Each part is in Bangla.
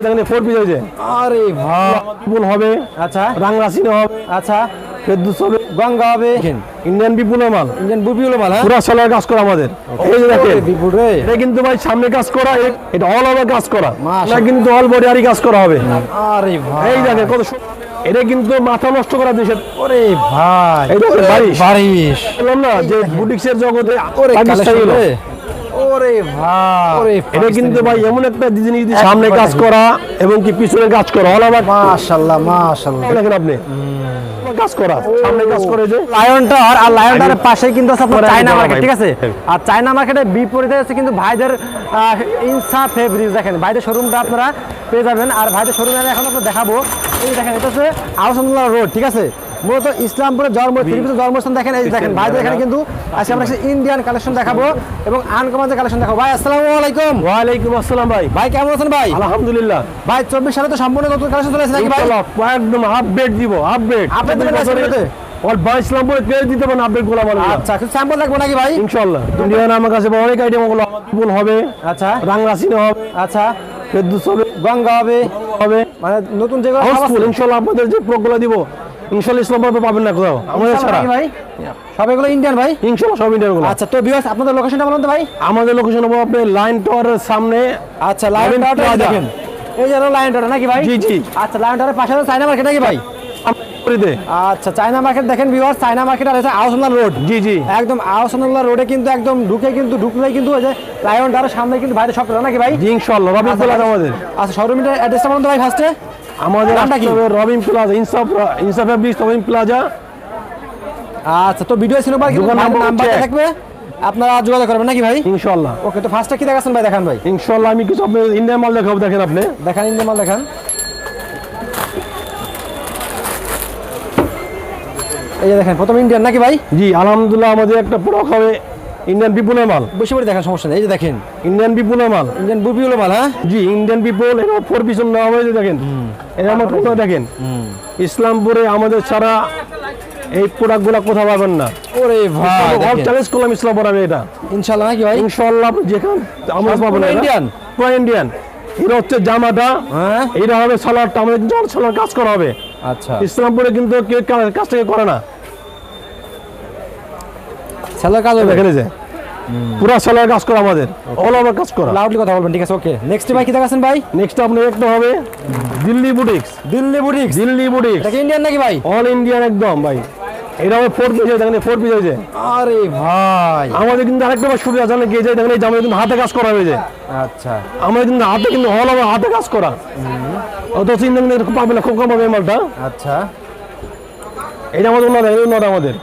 দেখেন ফোর পিস হয়েছে। আরে ভাই হবে আচ্ছা। রাংরাসিনে হবে আচ্ছা। ফেরদুস হবে গঙ্গা হবে। ইন্ডিয়ান বিপুলের মাল। ইন্ডিয়ান বুবি মাল হ্যাঁ? পুরা সালোয়ার কাজ করা আমাদের। এই দেখেন বিপুল রে। এটা কিন্তু ভাই সামনে কাজ করা এটা অল ওভার কাজ করা। এটা কিন্তু অল বডি আরই কাজ করা হবে। আরে ভাই এই দেখেন কত এটা কিন্তু মাথা নষ্ট করা ওরে ভাই এই বারিশ। বারিশ। না যে বুটিক্সের জগতে পাকিস্তানি ভাই। এটা কিন্তু ভাই। এমন একটা জিনিস সামনে কাজ করা এবং কি পিছনে কাজ করা অল ওভার মাশাআল্লাহ মাশাআল্লাহ দেখেন আপনি। কাজ করা সামনে কাজ করে যে। লায়ন আর লায়ন পাশে কিন্তু আছে আপনার চায়না মার্কেট ঠিক আছে? আর চায়না মার্কেটের বিপরীতে আছে কিন্তু ভাইদের ইনসা ফেব্রিজ দেখেন। ভাইদের শোরুমটা আপনারা পেয়ে যাবেন। আর ভাইদের শোরুমে এখন আপনার দেখাবো। এই দেখেন এটা হচ্ছে আহসানুল্লাহ রোড ঠিক আছে? মূলত ইসলামপুরের জন্ম ত্রিপুরা জন্মস্থান দেখেন এই দেখেন ভাইদের এখানে কিন্তু আজকে আমরা ইন্ডিয়ান কালেকশন দেখাবো এবং আনকমানের কালেকশন দেখাবো। ভাই আসসালামু আলাইকুম। ওয়ালাইকুম আসসালাম ভাই। ভাই কেমন আছেন ভাই? আলহামদুলিল্লাহ। ভাই চব্বিশ সালে তো সম্পূর্ণ নতুন কালেকশন চলে এসেছে নাকি ভাই? একদম আপডেট দিব আপডেট বাইশ নম্বর পেয়ে দিতে পারেন আপডেটগুলো আমার আচ্ছা কিছু স্যাম্পল লাগবে নাকি ভাই? ইনশাআল্লাহ। ইন্ডিয়ান আমার কাছে অনেক আইটেম ওগুলো বিপুল হবে। আচ্ছা। রাংরাসিনে হবে। আচ্ছা। ফেরদুস হবে। গঙ্গা হবে। হবে। মানে নতুন যেগুলো সব ইনশাআল্লাহ আপনাদের যে প্রোগুলো দিব ইনশাআল্লাহ ইসলাম পাবে পাবেন না কোথাও। আমাদের ছাড়া। ভাই। ইন্ডিয়ান ভাই? ইনশাআল্লাহ সব ইন্ডিয়ানগুলো আচ্ছা তো আপনাদের লোকেশনটা বলুন তো ভাই। আমাদের লোকেশন হবে আপনি লাইন টাওয়ারের সামনে। আচ্ছা লাইন টাওয়ারটা দেখেন। এই যে লাইন টাওয়ার নাকি ভাই? জি জি। আচ্ছা লাইন টাওয়ারের পাশে চায়না মার্কেট নাকি ভাই? আচ্ছা চায়না মার্কেট দেখেন ভিউয়ার চায়না মার্কেট আর আছে আহসানুল্লাহ রোড জি জি। একদম আহসানুল্লাহ রোডে কিন্তু একদম ঢুকে কিন্তু ঢুকলেই কিন্তু ওই যে লায়ন সামনে কিন্তু বাইরে সব নাকি ভাই? জি ইনশাআল্লাহ রবি আচ্ছা, আমাদের। আচ্ছা শোরুমের অ্যাড্রেসটা বলুন তো ভাই ফার্স্টে আমাদের রবিন প্লাজা ইনসাফ ইনসাফ রবিন প্লাজা। আচ্ছা তো ভিডিও সিনেমার কিন্তু নাম্বার থাকবে। আপনারা যোগাযোগ করবেন নাকি ভাই? ইনশাআল্লাহ। ওকে তো ফার্স্টে কি দেখাচ্ছেন ভাই? দেখান ভাই। ইনশাআল্লাহ আমি কিছু আপনি ইন্ডিয়ান মাল দেখাবো দেখেন আপনি। দেখান ইন্ডিয়া মাল দেখান। এই যে দেখেন প্রথম ইন্ডিয়ান নাকি ভাই? জি আলহামদুলিল্লাহ আমাদের একটা প্রোডাক্ট হবে ইন্ডিয়ান পিপুলের মাল বেশি করে দেখেন সমস্যা নেই এই যে দেখেন। ইন্ডিয়ান পিপুলের মাল ইন্ডিয়ান হলো মাল হ্যাঁ? জি ইন্ডিয়ান পিপল এটা ফোর পিছন নেওয়া হয়েছে দেখেন। এটা আমার কোথাও দেখেন। ইসলামপুরে আমাদের ছাড়া এই প্রোডাক্টগুলো কোথাও পাবেন না। ওরে ভাই অল। চ্যালেঞ্জ করলাম ইসলামপুর আমি এটা। ইনশাআল্লাহ নাকি ভাই? ইনশাআল্লাহ যেখান আমরা পাবো না ইন্ডিয়ান পুরো ইন্ডিয়ান এটা হচ্ছে জামাটা। হ্যাঁ? এটা হবে সালোয়ারটা। আমাদের সালোয়ার কাজ করা হবে। আচ্ছা। ইসলামপুরে কিন্তু কেউ কা- কাজ থেকে করে না। স্যালার কাজ হবে। দেখেন এই যে পুরো সালোয়ার কাজ করা আমাদের। অল ওভার কাজ করা। লাউডলি কথা বলবেন ঠিক আছে ওকে নেক্সট ভাই কি দেখাচ্ছেন ভাই? নেক্সট আপনার একটা হবে Delhi boutiques. Delhi boutiques. Delhi boutiques. এটা ইন্ডিয়ান নাকি ভাই? অল ইন্ডিয়ান একদম ভাই। এটা হবে ফোর পিস দেখেন ফোর পিস হয়েছে। আরে ভাই। আমাদের কিন্তু আরেকটা বার সুবিধা জানে কি যে? দেখেন এই যে কিন্তু হাতে কাজ করা হয়েছে। আচ্ছা। আমাদের কিন্তু হাতে কিন্তু অল ওভার হাতে কাজ করা। অথচ ইন্ডিয়ান কিন্তু পাবে না খুব কম পাবে মালটা। আচ্ছা। এটা আমাদের উন্নত উন্নত আমাদের।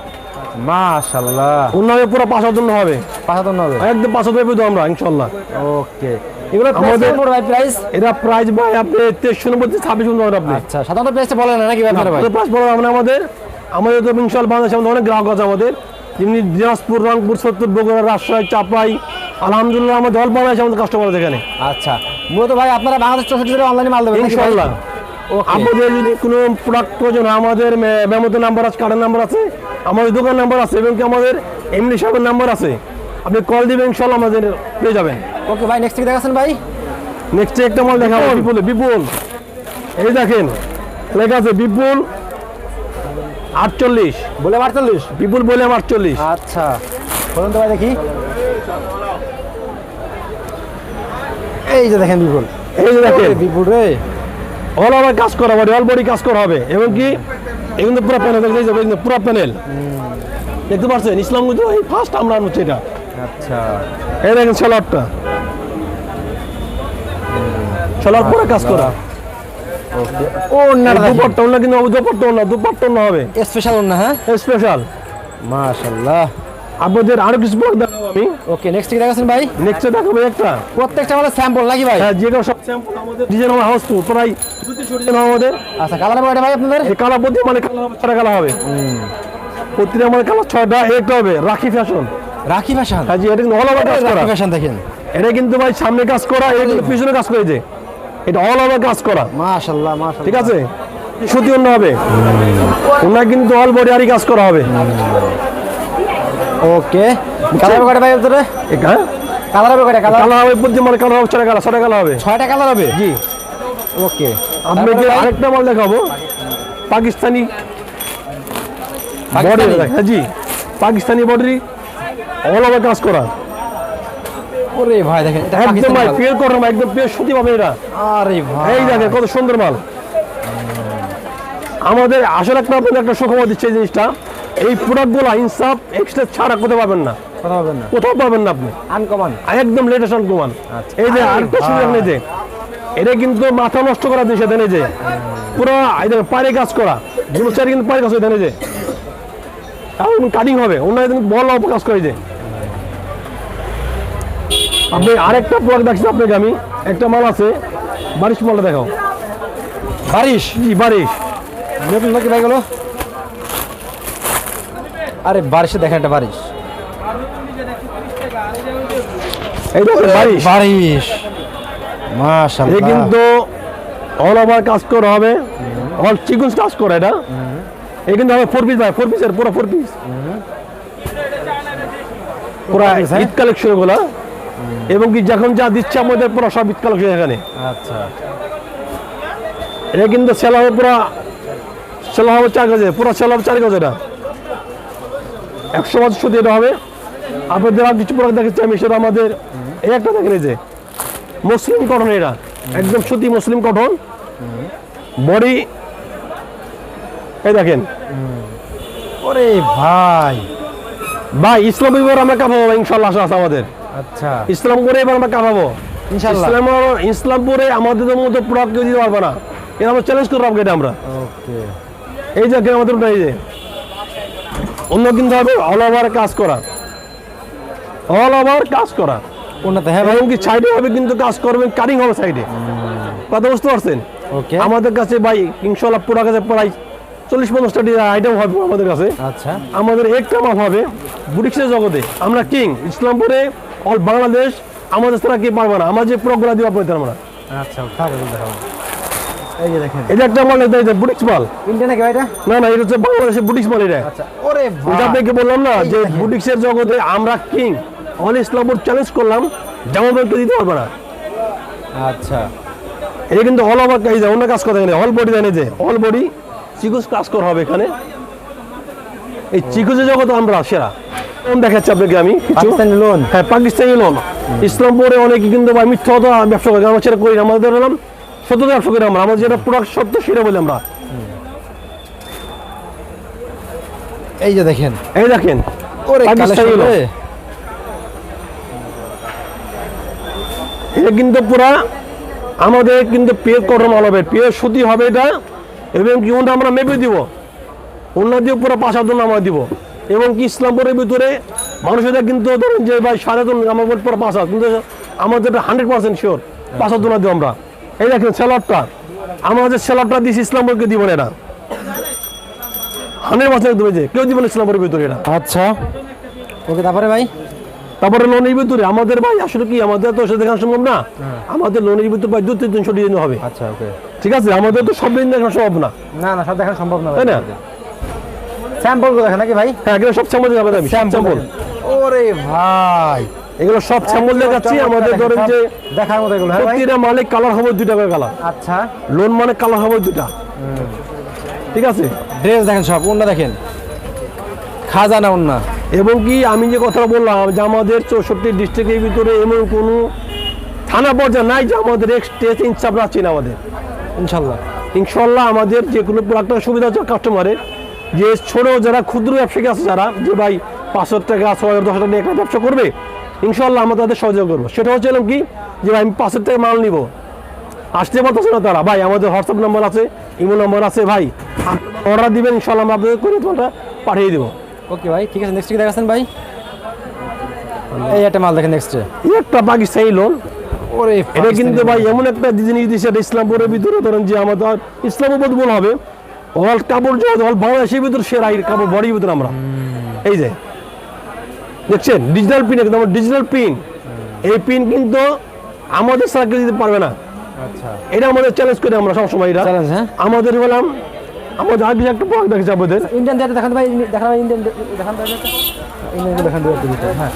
মাশাআল্লাহ। পুরো পাঁচ হাজার জন্য হবে। পাঁচাত্তর হবে। একদম পাঁচ হাজার পেয়ে আমরা ইনশাল্লাহ ওকে। এগুলো আমাদের- আমাদের ভাই প্রাইস এটা প্রাইস ভাই আপনি তেইশশো নব্বই ছাব্বিশ পর্যন্ত হবে আপনি। আচ্ছা সাধারণত প্রাইসটা বলেন না নাকি ভাই? ভাই প্রাইস বড় আমরা আমাদের আমাদের তো ইনশাল বাংলাদেশে আমাদের অনেক গ্রাহক আছে আমাদের। যেমনি দিনাজপুর রংপুর সত্তর বগুড়া রাজশাহী চাপাই আলহামদুলিল্লাহ আমাদের অল্প আমাদের কাস্টমার এখানে। আচ্ছা মূলত ভাই আপনারা বাংলাদেশ চৌষট্টি জেলায় অনলাইনে মাল দেবেন নাকি আমাদের যদি কোনো প্রোডাক্ট প্রয়োজন আমাদের মেমোতে নাম্বার আছে কার্ডের নাম্বার আছে আমাদের দোকান নাম্বার আছে এবং কি আমাদের এমনি সবের নাম্বার আছে আপনি কল দিবেন ইনশাল্লাহ আমাদের পেয়ে যাবেন। ওকে ভাই নেক্সট দেখাচ্ছেন ভাই। নেক্সট একটা মাল দেখাবো বিপুল। বিপুল এই দেখেন লেখা আছে বিপুল আটচল্লিশ। বলে আটচল্লিশ? বিপুল বলে আটচল্লিশ। আচ্ছা বলুন তো ভাই দেখি। এই যে দেখেন বিপুল। এই যে দেখেন। বিপুল রে। অল ওভার কাজ করা হবে অল বডি কাজ করা হবে। এবং কি এগুলো পুরো প্যানেল দেখতে পুরো প্যানেল দেখতে পাচ্ছেন ইসলাম কিন্তু এই ফার্স্ট আমরা আনছি এটা আচ্ছা। এই দেখেন সালোয়ারটা সালোয়ার পুরো কাজ করা। ও না দুপাট্টা অন্য কিন্তু দুপাট্টা অন্য দুপাট্টা অন্য হবে। স্পেশাল না হ্যাঁ? স্পেশাল মাশাআল্লাহ। আপনাদের আরও কিছু প্রোডাক্ট দেখাবো আমি। ওকে নেক্সট কি দেখাচ্ছেন ভাই? নেক্সটে দেখাবো একটা। প্রত্যেকটা আমাদের স্যাম্পল নাকি ভাই? হ্যাঁ যেগুলো সব স্যাম্পল আমাদের। ডিজাইন আমার হাউসফুল প্রায় দুশো ডিজাইন আমাদের। আচ্ছা কালার কয়টা ভাই আপনাদের? এই কালার প্রতি মানে কালার হবে ছটা কালার হবে। প্রতিটা মানে কালার ছয়টা একটা হবে রাখি ফ্যাশন রাখি ফ্যাশন হ্যাঁ জি এটা কিন্তু অল ওভার কাজ করা। রাখি ফ্যাশন দেখেন। এটা কিন্তু ভাই সামনে কাজ করা এটা কিন্তু পিছনে কাজ করেছে এটা অল ওভার কাজ করা। মাশাআল্লাহ মাশাআল্লাহ ঠিক আছে? সুতি অন্য হবে। ওনার কিন্তু অল বডি আরই কাজ করা হবে। ওকে কালার কয়টা ভাই এটা কালার হবে কয়টা? কালার কালার হবে প্রতি মানে কালার হবে ছটা কালার ছটা কালার হবে। ছয়টা কালার হবে? জি। ওকে আপনাকে আরেকটা মাল দেখাবো। পাকিস্তানি পাকিস্তানি? হ্যাঁ জি। পাকিস্তানি বডি অল ওভার কাজ করা। ওরে ভাই দেখেন এটা একদম ভাই মাল। পিওর ভাই, একদম পিওর সুতি পাবেন এটা। আরে ভাই। এই দেখেন কত সুন্দর মাল। আমাদের আসলে একটা আপনাদের একটা সুখবর দিচ্ছে এই জিনিসটা। এই প্রোডাক্টগুলো ইনসাফ এক্সট্রা ছাড়া কোথাও পাবেন না। কথা বলবেন না। কোথাও পাবেন না আপনি। আনকমন একদম লেটেস্ট আনকুমান আচ্ছা। এই যে আরে আরেকটা সুযোগ নেই যে এটা কিন্তু মাথা নষ্ট করা জিনিস এখানে যে পুরো পায়ে কাজ করা। জিনিস চারি কিন্তু পায়ে কাজ এখানে যে। এখন কাটিং হবে অন্য বল অল্প কাজ করে যে। আপনি আরেকটা প্রোডাক্ট দেখছেন আপনাকে আমি একটা মাল আছে বারিশ মালটা দেখাও। বারিশ? জি বারিশ। নতুন নাকি ভাই গুলো আরে বারিশে দেখেন একটা বারিশ। মাশাআল্লাহ। কিন্তু অল ওভার কাজ করা হবে। অল চিকুন কাজ করে এটা। এ কিন্তু হবে ফোর পিস ভাই ফোর পিসের পুরো ফোর পিস পুরো হ্যাঁ? ঈদ কালেকশনগুলা এবং কি যখন যা দিচ্ছে আমাদের পুরো সব ঈদ কালেকশন এখানে। আচ্ছা। এটা কিন্তু সেল হবে পুরো সেল হবে চার গজে পুরো সেল হবে চার গজে এটা। একশো বছর শুধু এটা হবে। আপনাদের আর কিছু প্রোডাক্ট দেখেছি আমি সেটা আমাদের এই একটা দেখেন যে মুসলিম কটন এটা। একদম সুতি মুসলিম কটন বডি এই দেখেন। ওরে ভাই। ভাই ইসলাম এবার আমরা কাঁপাবো ইনশাল্লাহ আশা আছে আমাদের। আচ্ছা। ইসলাম করে এবার আমরা কাঁপাবো। ইসলাম ইসলামপুরে আমাদের মধ্যে প্রোডাক্ট কেউ দিতে পারবে না। এটা আমরা চ্যালেঞ্জ করব এটা আমরা। এই যে আমাদের এই যে। অন্য কিন্তু হবে অল ওভার কাজ করা। অল ওভার কাজ করা। উন্নত হ্যাঁ ভাই। এবং কি সাইডে হবে কিন্তু কাজ করবেন কাটিং হবে সাইডে কথা বুঝতে পারছেন? ওকে আমাদের কাছে ভাই ইনশাল্লাহ পুরো কাছে প্রায় চল্লিশ পঞ্চাশটা আইটেম হবে আমাদের কাছে। আচ্ছা। আমাদের একটা মাপ হবে বুটিক্সের জগতে। আমরা কিং ইসলামপুরে অল বাংলাদেশ আমাদের ছাড়া কি পারবে না। আমাদের যে প্রোগ্রাম দিব আপনাদের আমরা আচ্ছা এই যে দেখেন। এটা একটা মাল এটা বুটিক্স মাল। ইন্ডিয়া নাকি এটা? না না এটা হচ্ছে বাংলাদেশের বুটিক্স মাল এটা। আচ্ছা ওরে ওটা আপনাকে বললাম না যে বুটিক্সের জগতে আমরা কিং অল ইসলামপুর চ্যালেঞ্জ করলাম তো দিতে পারবে না। আচ্ছা। এটা কিন্তু অল ওভার এই যে অন্য কাজ এখানে অল বডি জানে যে অল বডি চিকুস কাজ করা হবে এখানে। এই জগতে আমরা সেরা। লোন দেখাচ্ছি আপনাকে আমি পাকিস্তানি লোন হ্যাঁ পাকিস্তানি লোন ইসলামপুরে অনেকে কিন্তু মিথ্যা ব্যবসা করে আমরা সেটা করি। আমাদের হলাম সত্য করি আমরা আমাদের যেটা প্রোডাক্ট সত্য সেটা বলি আমরা। এই যে দেখেন। এই দেখেন। ওরে এটা কিন্তু পুরা আমাদের কিন্তু পেয়ে কটন মাল হবে পেয়ে সুতি হবে এটা এবং কি ওটা আমরা মেপে দিব। অন্য দিয়ে পুরো পাঁচ হাত আমরা দিব। এবং কি ইসলামপুরের ভিতরে মানুষের কিন্তু ধরেন যে ভাই সাড়ে তিন আমার পুরো পাঁচ হাত কিন্তু আমাদের হান্ড্রেড পার্সেন্ট শিওর পাঁচ হাত দিব আমরা। এই দেখেন স্যালাডটা আমরা যে স্যালাডটা দিচ্ছি ইসলামপুরকে দিব না হান্ড্রেড পার্সেন্ট দেবে যে কেউ দিব না ইসলামপুরের ভিতরে এটা। আচ্ছা। ওকে তারপরে ভাই? তারপরে লোনের ভিতরে আমাদের ভাই আসলে কি আমাদের তো সেটা দেখানো সম্ভব না? আমাদের লোনের ভিতরে প্রায় দু তিন তিনশো ডিজাইন হবে। আচ্ছা ওকে। ঠিক আছে? আমাদের তো সব দিন দেখানো সম্ভব না। না না সব দেখা সম্ভব না তাই না? স্যাম্পল দেখেন নাকি ভাই? হ্যাঁ সব স্যাম্পল আমি। স্যাম্পল ওরে ভাই। এগুলো সব স্যাম্পল দেখাচ্ছি আমাদের ধরেন যে দেখার মতো এগুলো হ্যাঁ প্রতিটা মালিক কালার হবে দুইটা করে কালার আচ্ছা। লোন মানে কালার হবে দুটা ঠিক আছে? ড্রেস দেখেন সব ওন্না দেখেন। খাজানা ওন্না এবং কি আমি যে কথা বললাম যে আমাদের চৌষট্টি ডিস্ট্রিক্টের ভিতরে এমন কোনো থানা পর্যায়ে নাই যে আমাদের এক্সটেস ইনসাফ রাখছি না আমাদের। ইনশাল্লাহ। ইনশাল্লাহ আমাদের যে কোনো প্রোডাক্টের সুবিধা হচ্ছে কাস্টমারের যে ছোট যারা ক্ষুদ্র ব্যবসায়ী আছে যারা যে ভাই পাঁচশো টাকা ছয় হাজার দশ হাজার টাকা ব্যবসা করবে ইনশাল্লাহ আমরা তাদের সহযোগ করব। সেটা হচ্ছে কি? যে আমি পাঁচশো টাকা মাল নিব। আসতে পারতেছে না তারা। ভাই আমাদের হোয়াটসঅ্যাপ নাম্বার আছে ইমো নাম্বার আছে ভাই। অর্ডার দিবেন ইনশাল্লাহ আমরা আপনাদের করে তোমাটা পাঠিয়ে দেবো। ওকে ভাই ঠিক আছে নেক্সট কি দেখাচ্ছেন ভাই? এই একটা মাল দেখেন নেক্সটে একটা পাকিস্তানি লোন ওরে এটা কিন্তু ভাই এমন একটা জিনিস দিচ্ছে এটা ইসলামপুরের ভিতরে ধরেন যে আমাদের ইসলামাবাদ বলা হবে অল কাপড় অল বাংলাদেশের ভিতরে সেরা কাপড় বডির ভিতরে আমরা। এই যে দেখছেন? ডিজিটাল পিন একদম ডিজিটাল পিন এই পিন কিন্তু আমাদের কেউ দিতে পারবে না। আচ্ছা। এটা আমাদের চ্যালেঞ্জ করি আমরা সবসময় এটা। হ্যাঁ? আমাদের বললাম আমাদের আগে একটা প্রোডাক্ট দেখেছি আমাদের। ইন্ডিয়ান যেটা দেখান ভাই দেখান ভাই ইন্ডিয়ান দেখান ভাই ইন্ডিয়ান দেখান হ্যাঁ।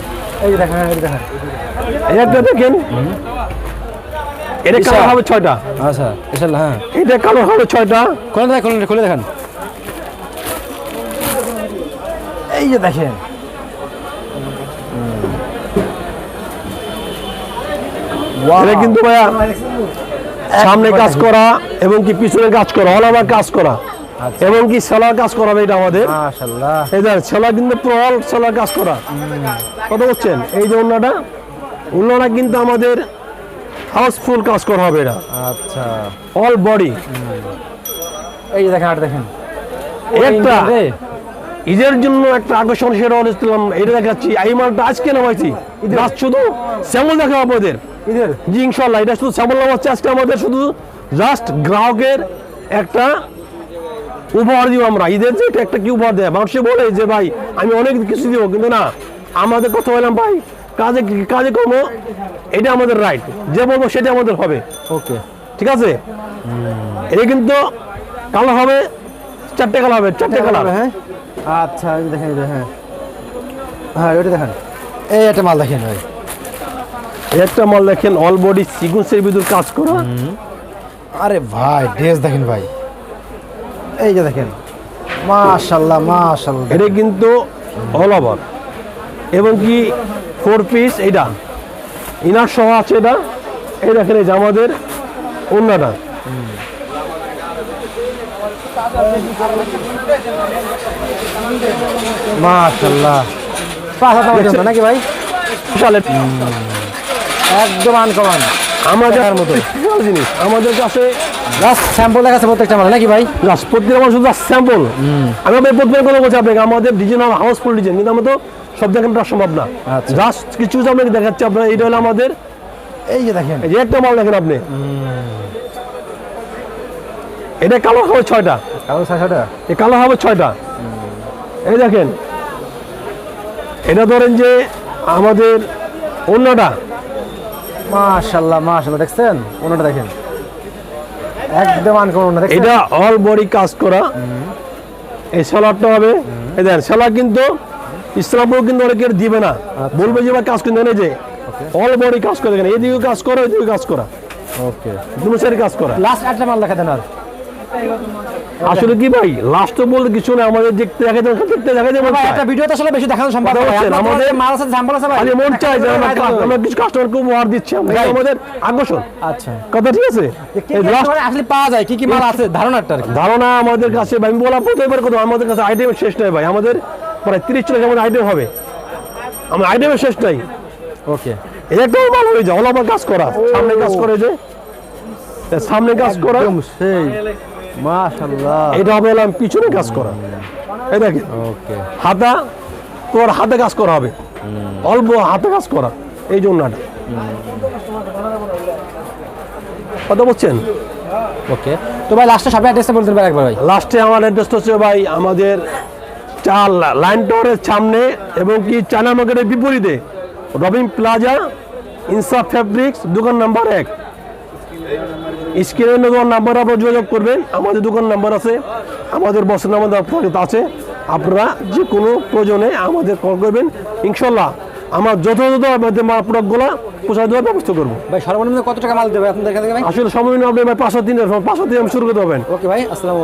এই দেখেন এই দেখান। এই একটা দেখেন। এটা। কালার হবে ছয়টা। আচ্ছা ইনশাল্লাহ হ্যাঁ। এটা কালার হবে ছয়টা। খুলে দেখেন খুলে দেখেন। এই যে দেখেন। এটা কিন্তু ভাইয়া সামনে কাজ করা এবং কি পিছনে কাজ করা অল ওভার কাজ করা। আচ্ছা। এবং কি সেলার কাজ করা হবে এটা আমাদের। এই দেখেন সেলা কিন্তু পুরো অল সেলার কাজ করা। কথা বলছেন এই যে অন্যটা অন্যটা কিন্তু আমাদের হাউসফুল কাজ করা হবে এটা। আচ্ছা। অল বডি এই যে দেখেন আর দেখেন। একটা ঈদের জন্য একটা আকর্ষণ সেটা হয়েছিলাম এটা দেখাচ্ছি। এই মালটা আজকে নামাইছি। শুধু স্যাম্পল দেখা হবে ওদের ঈদের জি ইনশাল্লাহ এটা শুধু স্যাম্পল নামাচ্ছে আজকে আমাদের শুধু জাস্ট গ্রাহকের একটা উপহার দিব আমরা। ঈদের যে এটা একটা কি উপহার দেয়? মানুষে বলে যে ভাই আমি অনেক কিছু দিব কিন্তু না আমাদের কথা বললাম ভাই কাজে কাজে কর্ম এটা আমাদের রাইট যে বলব সেটা আমাদের হবে। ওকে ঠিক আছে? এটা কিন্তু কালার হবে চারটে কালার হবে চারটে কালার। হ্যাঁ? আচ্ছা দেখেন হ্যাঁ হ্যাঁ ওইটা দেখেন। এই একটা মাল দেখেন ভাই। একটা মাল দেখেন অল বডি সিকুন্সের ভিতর কাজ করা। আরে ভাই ড্রেস দেখেন ভাই। এই যে দেখেন মাশাল্লাহ মাশাল্লাহ। এটা কিন্তু অল ওভার এবং কি ফোর পিস এটা ইনার সহ আছে এটা। এই দেখেন এই যে আমাদের অন্যটা মাশাল্লাহ। পাঁচ হাজার নাকি ভাই? একদম আনকমান আমাদের মতো। জিনিস। আমাদের কাছে জাস্ট স্যাম্পল দেখাচ্ছে প্রত্যেকটা মাল নাকি ভাই? জাস্ট শুধু স্যাম্পল আমি আপনার প্রথমে কোনো বলছি আপনাকে আমাদের ডিজাইন হাউসফুল ডিজাইন কিন্তু আমার তো সব সম্ভব না। আচ্ছা। জাস্ট কিছু আপনাকে দেখাচ্ছি আপনার এটা হলো আমাদের এই যে দেখেন। এই যে একটা মাল দেখেন আপনি। এটা হবে ছয়টা। ছয়শোটা এই হবে ছয়টা। এই দেখেন। এটা ধরেন যে আমাদের অন্যটা। মাশাল্লাহ মাশাল্লাহ দেখছেন? ওনাটা দেখেন। একদম আনকমন না এটা অল বডি কাজ করা। এই সালাডটা হবে। এই দেখেন সালাদ কিন্তু ইসলামপুর কিন্তু অনেকে দিবে না। বলবে যে কাজ কিন্তু এই যে অল বডি কাজ করে দেখেন। এইদিকে কাজ করা এদিকে কাজ করা। ওকে। দুটো সাইড কাজ করা। লাস্ট আটটা মাল দেখা দেন আর। আসলে কি ভাই? লাস্ট তো বলতে কিছু না আমাদের দেখতে দেখা যায় দেখতে দেখা যায় ভাই। একটা ভিডিওতে আসলে বেশি দেখানো সম্ভব না আমাদের- মাল আছে স্যাম্পল আছে ভাই খালি মন চায় যে আমরা। আমরা কিছু কাস্টমারকে উপহার দিচ্ছি আমরা. আমাদের আকর্ষণ। আচ্ছা। কথা ঠিক আছে? কাস্টমার আসলে পাওয়া যায় কি কি মাল আছে ধারণাটা আর ধারণা আমাদের কাছে ভাই, আমি বলা প্রত্যেকবার কথা আমাদের কাছে আইটেম শেষ নাই ভাই আমাদের প্রায় তিরিশ চল্লিশ আমাদের আইটেম হবে। আমার আইটেমের শেষ নাই। ওকে এটা একটু ভালো হয়ে যায় অলাপা কাজ করা। সামনে কাজ করে যে সামনে কাজ করা। সেই। মাশাআল্লাহ। এটা হবে হলাম পিছনে কাজ করা। এই দেখেন। ওকে। হাতা তোর হাতে কাজ করা হবে। অল্প হাতে কাজ করা। এই জন্যটা কথা বলছেন? ওকে। তো ভাই লাস্টে সবাই অ্যাড্রেসটা বলতে পারবেন একবার ভাই। লাস্টে আমার অ্যাড্রেসটা হচ্ছে ভাই আমাদের চার লাইন টাওয়ারের সামনে এবং কি চায়না মার্কেটের বিপরীতে। রবিন প্লাজা ইনসাফ ফ্যাব্রিক্স দোকান নাম্বার এক। স্ক্রিনে দেওয়ার নাম্বার আপনারা যোগাযোগ করবেন। আমাদের দোকান নাম্বার আছে। আমাদের বসের নাম্বার আছে। আপনারা যে কোনো প্রয়োজনে আমাদের কল করবেন। ইনশাল্লাহ আমার যথাযথ আমাদের প্রোডাক্টগুলো পোষায় দেওয়ার ব্যবস্থা করব। ভাই সর্বনিম্ন কত টাকা মাল দেবে আপনাদের কাছে আসলে সময় নিয়ে আপনি ভাই পাঁচশো দিনের পাঁচশো দিন আমি শুরু করতে হবেন ওকে ভাই আসসালামু